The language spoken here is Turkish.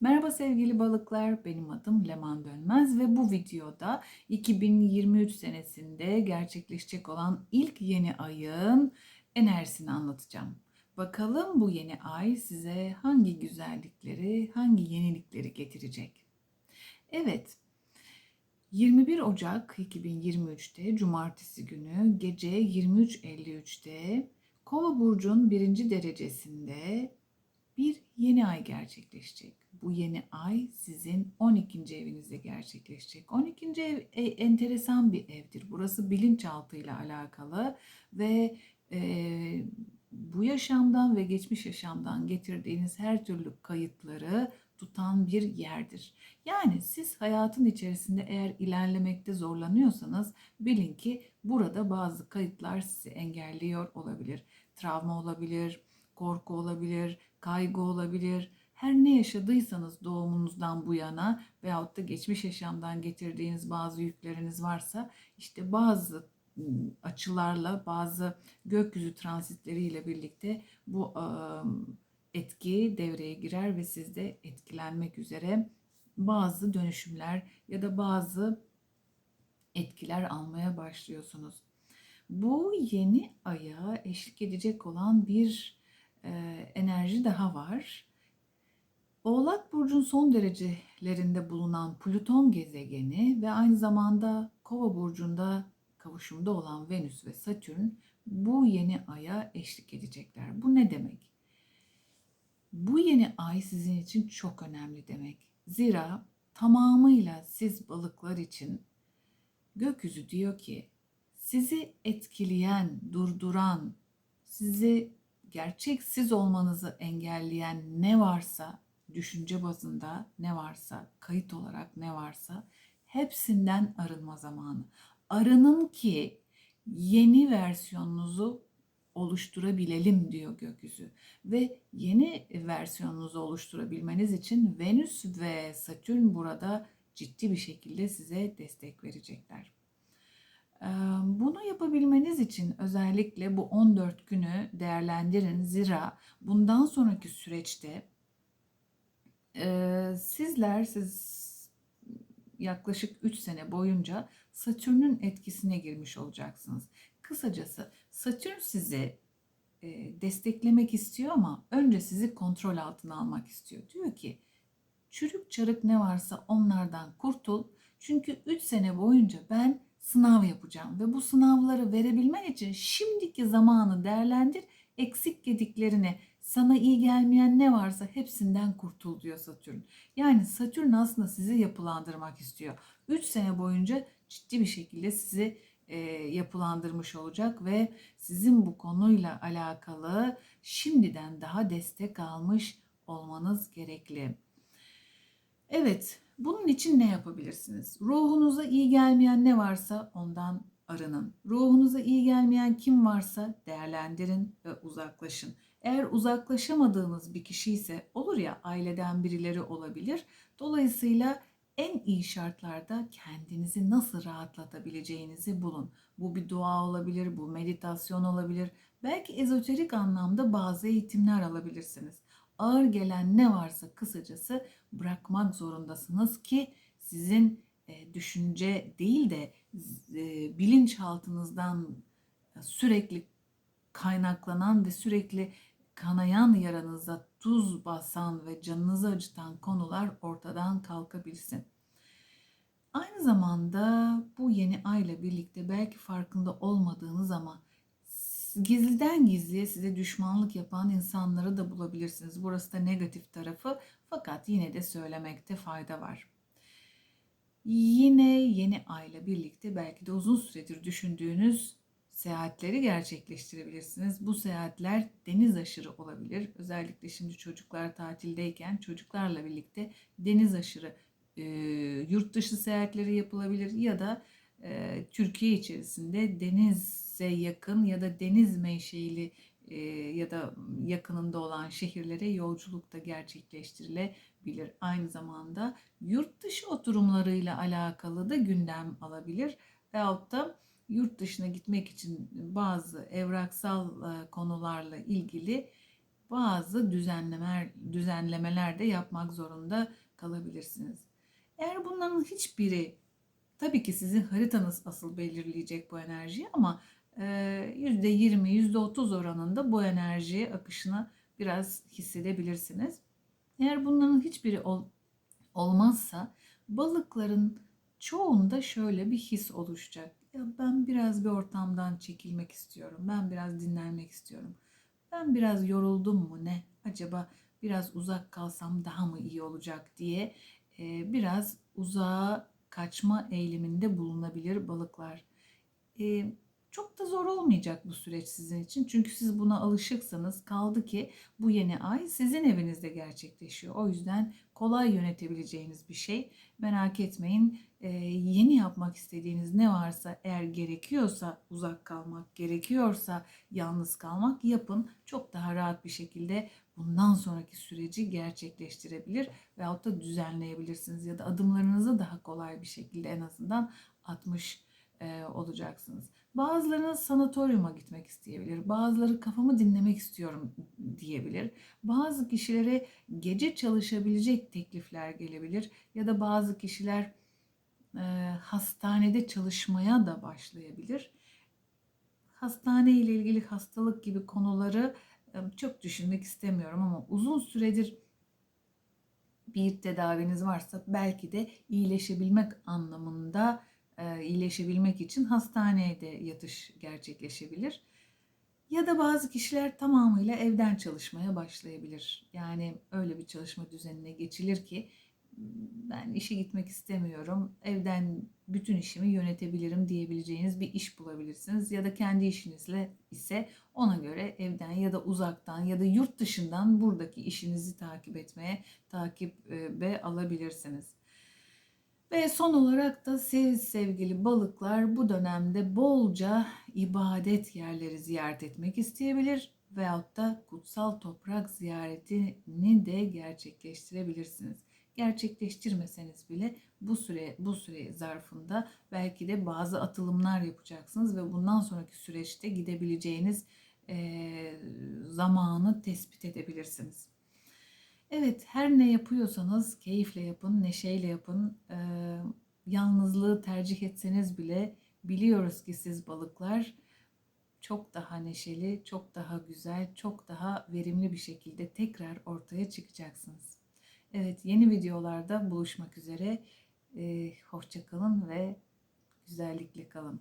Merhaba sevgili balıklar, benim adım Leman Dönmez ve bu videoda 2023 senesinde gerçekleşecek olan ilk yeni ayın enerjisini anlatacağım. Bakalım bu yeni ay size hangi güzellikleri, hangi yenilikleri getirecek? Evet, 21 Ocak 2023'te Cumartesi günü gece 23.53'te Kova burcun birinci derecesinde yeni ay gerçekleşecek. Bu yeni ay sizin 12. evinizde gerçekleşecek. 12. ev e, enteresan bir evdir. Burası bilinçaltıyla alakalı ve e, bu yaşamdan ve geçmiş yaşamdan getirdiğiniz her türlü kayıtları tutan bir yerdir. Yani siz hayatın içerisinde eğer ilerlemekte zorlanıyorsanız bilin ki burada bazı kayıtlar sizi engelliyor olabilir. Travma olabilir, korku olabilir, kaygı olabilir. Her ne yaşadıysanız doğumunuzdan bu yana veyahut da geçmiş yaşamdan getirdiğiniz bazı yükleriniz varsa işte bazı açılarla bazı gökyüzü transitleriyle birlikte bu etki devreye girer ve siz de etkilenmek üzere bazı dönüşümler ya da bazı etkiler almaya başlıyorsunuz. Bu yeni aya eşlik edecek olan bir enerji daha var. Oğlak Burcu'nun son derecelerinde bulunan Plüton gezegeni ve aynı zamanda Kova Burcu'nda kavuşumda olan Venüs ve Satürn bu yeni aya eşlik edecekler. Bu ne demek? Bu yeni ay sizin için çok önemli demek. Zira tamamıyla siz balıklar için gökyüzü diyor ki sizi etkileyen, durduran, sizi gerçek siz olmanızı engelleyen ne varsa, düşünce bazında ne varsa, kayıt olarak ne varsa hepsinden arınma zamanı. Arının ki yeni versiyonunuzu oluşturabilelim diyor gökyüzü. Ve yeni versiyonunuzu oluşturabilmeniz için Venüs ve Satürn burada ciddi bir şekilde size destek verecekler. Bunu yapabilmeniz için özellikle bu 14 günü değerlendirin. Zira bundan sonraki süreçte sizler siz yaklaşık 3 sene boyunca Satürn'ün etkisine girmiş olacaksınız. Kısacası Satürn sizi desteklemek istiyor ama önce sizi kontrol altına almak istiyor. Diyor ki çürük çarık ne varsa onlardan kurtul. Çünkü 3 sene boyunca ben sınav yapacağım ve bu sınavları verebilmen için şimdiki zamanı değerlendir. Eksik gediklerini sana iyi gelmeyen ne varsa hepsinden kurtul diyor Satürn. Yani Satürn aslında sizi yapılandırmak istiyor. 3 sene boyunca ciddi bir şekilde sizi e, yapılandırmış olacak ve sizin bu konuyla alakalı şimdiden daha destek almış olmanız gerekli. Evet, bunun için ne yapabilirsiniz? Ruhunuza iyi gelmeyen ne varsa ondan arının. Ruhunuza iyi gelmeyen kim varsa değerlendirin ve uzaklaşın. Eğer uzaklaşamadığınız bir kişi ise olur ya aileden birileri olabilir. Dolayısıyla en iyi şartlarda kendinizi nasıl rahatlatabileceğinizi bulun. Bu bir dua olabilir, bu meditasyon olabilir. Belki ezoterik anlamda bazı eğitimler alabilirsiniz. Ağır gelen ne varsa kısacası bırakmak zorundasınız ki sizin e, düşünce değil de e, bilinçaltınızdan sürekli kaynaklanan ve sürekli kanayan yaranıza tuz basan ve canınızı acıtan konular ortadan kalkabilsin. Aynı zamanda bu yeni ayla birlikte belki farkında olmadığınız ama gizliden gizliye size düşmanlık yapan insanları da bulabilirsiniz. Burası da negatif tarafı fakat yine de söylemekte fayda var. Yine yeni ayla birlikte belki de uzun süredir düşündüğünüz seyahatleri gerçekleştirebilirsiniz. Bu seyahatler deniz aşırı olabilir. Özellikle şimdi çocuklar tatildeyken çocuklarla birlikte deniz aşırı e, yurt dışı seyahatleri yapılabilir ya da e, Türkiye içerisinde denize yakın ya da deniz menşeili e, ya da yakınında olan şehirlere yolculuk da gerçekleştirilebilir. Aynı zamanda yurt dışı oturumlarıyla alakalı da gündem alabilir veyahut da yurt dışına gitmek için bazı evraksal e, konularla ilgili bazı düzenlemeler, düzenlemeler de yapmak zorunda kalabilirsiniz. Eğer bunların hiçbiri tabii ki sizin haritanız asıl belirleyecek bu enerjiyi ama %20, %30 oranında bu enerji akışını biraz hissedebilirsiniz. Eğer bunların hiçbiri ol, olmazsa balıkların çoğunda şöyle bir his oluşacak. Ya ben biraz bir ortamdan çekilmek istiyorum. Ben biraz dinlenmek istiyorum. Ben biraz yoruldum mu ne? Acaba biraz uzak kalsam daha mı iyi olacak diye e, biraz uzağa kaçma eğiliminde bulunabilir balıklar. E, çok da zor olmayacak bu süreç sizin için. Çünkü siz buna alışıksınız. Kaldı ki bu yeni ay sizin evinizde gerçekleşiyor. O yüzden kolay yönetebileceğiniz bir şey. Merak etmeyin. Ee, yeni yapmak istediğiniz ne varsa eğer gerekiyorsa uzak kalmak, gerekiyorsa yalnız kalmak yapın. Çok daha rahat bir şekilde bundan sonraki süreci gerçekleştirebilir veyahut da düzenleyebilirsiniz ya da adımlarınızı daha kolay bir şekilde en azından atmış e, olacaksınız. Bazılarınız sanatoryuma gitmek isteyebilir. Bazıları kafamı dinlemek istiyorum diyebilir. Bazı kişilere gece çalışabilecek teklifler gelebilir. Ya da bazı kişiler e, hastanede çalışmaya da başlayabilir. Hastane ile ilgili hastalık gibi konuları e, çok düşünmek istemiyorum ama uzun süredir bir tedaviniz varsa belki de iyileşebilmek anlamında iyileşebilmek için hastaneye de yatış gerçekleşebilir. Ya da bazı kişiler tamamıyla evden çalışmaya başlayabilir. Yani öyle bir çalışma düzenine geçilir ki ben işe gitmek istemiyorum, evden bütün işimi yönetebilirim diyebileceğiniz bir iş bulabilirsiniz. Ya da kendi işinizle ise ona göre evden ya da uzaktan ya da yurt dışından buradaki işinizi takip etmeye, takibe alabilirsiniz. Ve son olarak da siz sevgili balıklar bu dönemde bolca ibadet yerleri ziyaret etmek isteyebilir veyahut da kutsal toprak ziyaretini de gerçekleştirebilirsiniz. Gerçekleştirmeseniz bile bu süre bu süre zarfında belki de bazı atılımlar yapacaksınız ve bundan sonraki süreçte gidebileceğiniz e, zamanı tespit edebilirsiniz. Evet, her ne yapıyorsanız keyifle yapın, neşeyle yapın. Ee, yalnızlığı tercih etseniz bile biliyoruz ki siz balıklar çok daha neşeli, çok daha güzel, çok daha verimli bir şekilde tekrar ortaya çıkacaksınız. Evet, yeni videolarda buluşmak üzere. Ee, hoşça ve güzellikle kalın.